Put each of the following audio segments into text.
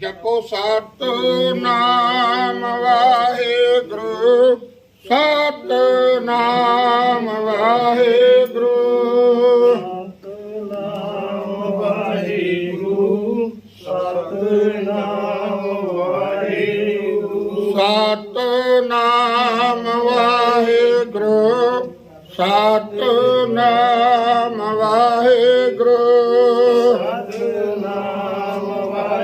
ਜਪੋ ਸਤ ਨਾਮ ਵਾਹਿਗੁਰੂ ਸਤ ਨਾਮ ਵਾਹਿਗੁਰੂ। ਸਤਨਾਮ ਵਾਹਿਗੁਰੂ ਸਤਨਾਮ ਵਾਹਿਗੁਰੂ। ਸਤ ਨਾਮ ਵਾਹਿਗੁਰੂ ਸਤ ਨਾਮ ਵਾਹਿਗੁਰੂ।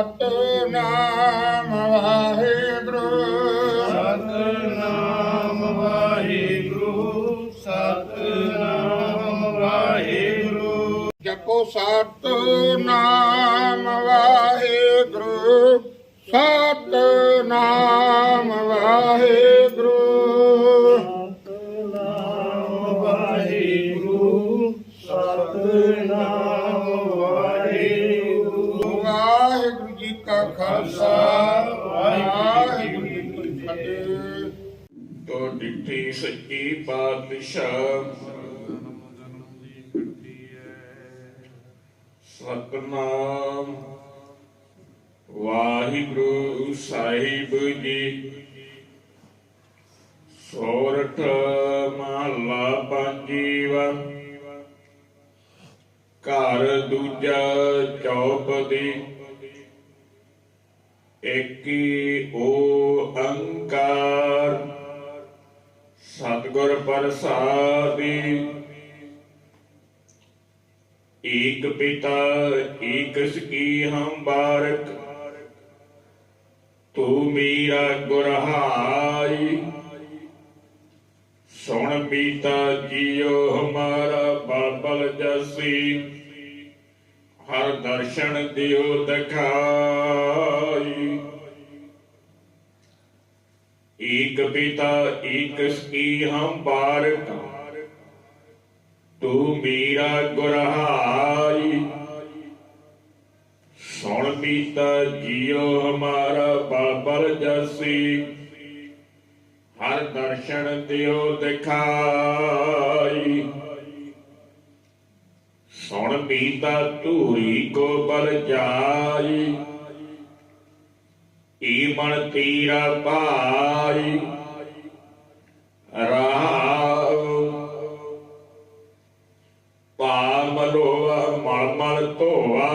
ਸਤ ਨਾਮ ਵਾਹਿਗੁਰੂ। ਸਤਨਾਮ ਵਾਹਿਗੁਰੂ ਸਤਨਾਮ ਵਾਹਿਗੁਰੂ। ਜਪੋ ਸਤ ਨਾਮ ਵਾਹਿਗੁਰੂ। ਸਤ ਨਾਮ ਵਾਹਿਗੁਰੂ। ਸਤਨਾਮ ਵਾਹਿਗੁਰੂ ਸਤਨਾਮ ਵਾਹਿਗੁਰੂ। ਵਾਹਿਗੁਰੂ। ਜੀ ਕਾ ਖਾਲਸਾ, ਵਾਹਿਗੁਰੂ ਜੀ ਕੀ ਫਤਿਹ। ਤੋ ਡਿਠੀ ਸੱਚੀ ਪਾਤਸ਼ਾਹ, ਸਤਨਾਮ। ਵਾਹਿਗੁਰੂ ਸਾਹਿਬ ਜੀ, ਸੋਰਠ ਮਹਲਾ ਪੰਜੀਵਾ ਘਰ ਦੂਜਾ ਚੌਪਦੀ ਏਕੀ ਓੰਕਾਰ ਸਤਿਗੁਰ ਪ੍ਰਸਾਦਿ। ਏਕ ਪਿਤਾ, ਏਕ ਸਕੀ ਹਮ ਬਾਰਕ। ਤੂੰ ਮੇਰਾ ਗੁਰਹਾਈ ਸੁਣ ਪੀਤਾ ਜੀਓ ਹਮਾਰਾ ਬਾਬਲ ਜਸੀ। ਹਰ ਦਰਸ਼ਨ ਦਿਓ ਦਿਖਾਈ ਏਕ ਪਿਤਾ ਏਕ ਹਮ ਬਾਰਕ ਤੂੰ ਮੇਰਾ ਗੁਰਹਾਈ ਸੁਣ ਪੀਤਾ ਜੀਓ ਹਮਾਰਾ ਬਾਬਲ ਜਸੀ। ਹਰ ਦਰਸ਼ਨ ਦਿਓ ਦਿਖਾਈ। ਸੁਣ ਪੀਤਾ ਧੂਰੀ ਕੋ ਬਲ ਜਾਈ। ਮਨ ਤੀਰਾ ਪਾਈ ਰਾਵ ਪਾ ਮਲੋਆ ਮਲ ਮਲ ਧੋਆ।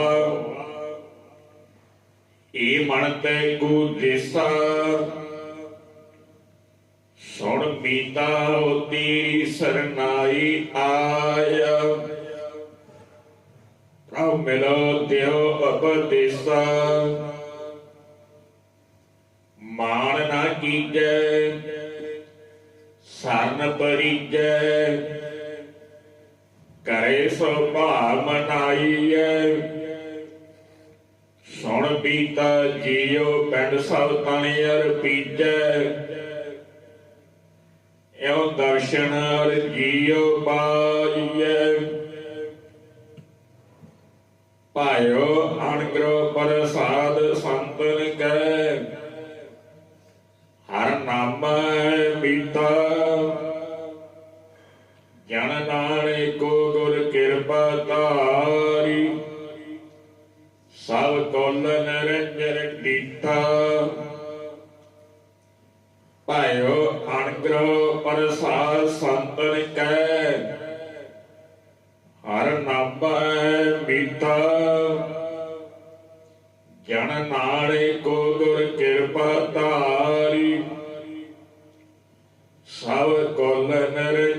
ਈ ਮਨ ਤੇ ਗੁ ਦਿਸਾ। ਸੁਣ ਪੀਤਾ ਉਹ ਤੇਰੀ ਸਰਨਾਈ ਆਇਆ। ਪ੍ਰਭ ਮਿਲੋ, ਦਿਓ ਅਪਦੇਸਾ। ਮਾਣ ਨਾ ਕੀਜੈ ਸਰਨ ਪਰੀਜੈ ਕਰੇ ਸੋ ਭਾ ਸੁਣ ਪੀਤਾ ਜੀਉ ਪਿੰਡ ਸਭ ਤਨ ਅਰਪੀਜੈ ਇਉ ਦਰਸ਼ਨ ਅਰ ਜੀਉ ਪਾਈਐ। ਭਾਇਓ ਅਣਗ੍ਰਹ ਪ੍ਰਸਾਦ ਸੰਤਨ ਗੁਰ ਕਿਰਪਾ ਧਾਰੀ। ਸਭ ਕੋਲ ਨਿਰੰਜਨ ਡੀਠਾ। ਭਾਇਓ ਅਣਗ੍ਰਹ ਪ੍ਰਸਾਦ ਸੰਤਨ ਕੈ। ਹਰ ਨਾਮ ਮੀਠਾ। ਜਨ ਨਾਲੇ ਕੋ ਗੁਰ ਕਿਰਪਾ ਤਾਰੀ ਸਭ ਕੁਲ ਨਿਰੰਜਨ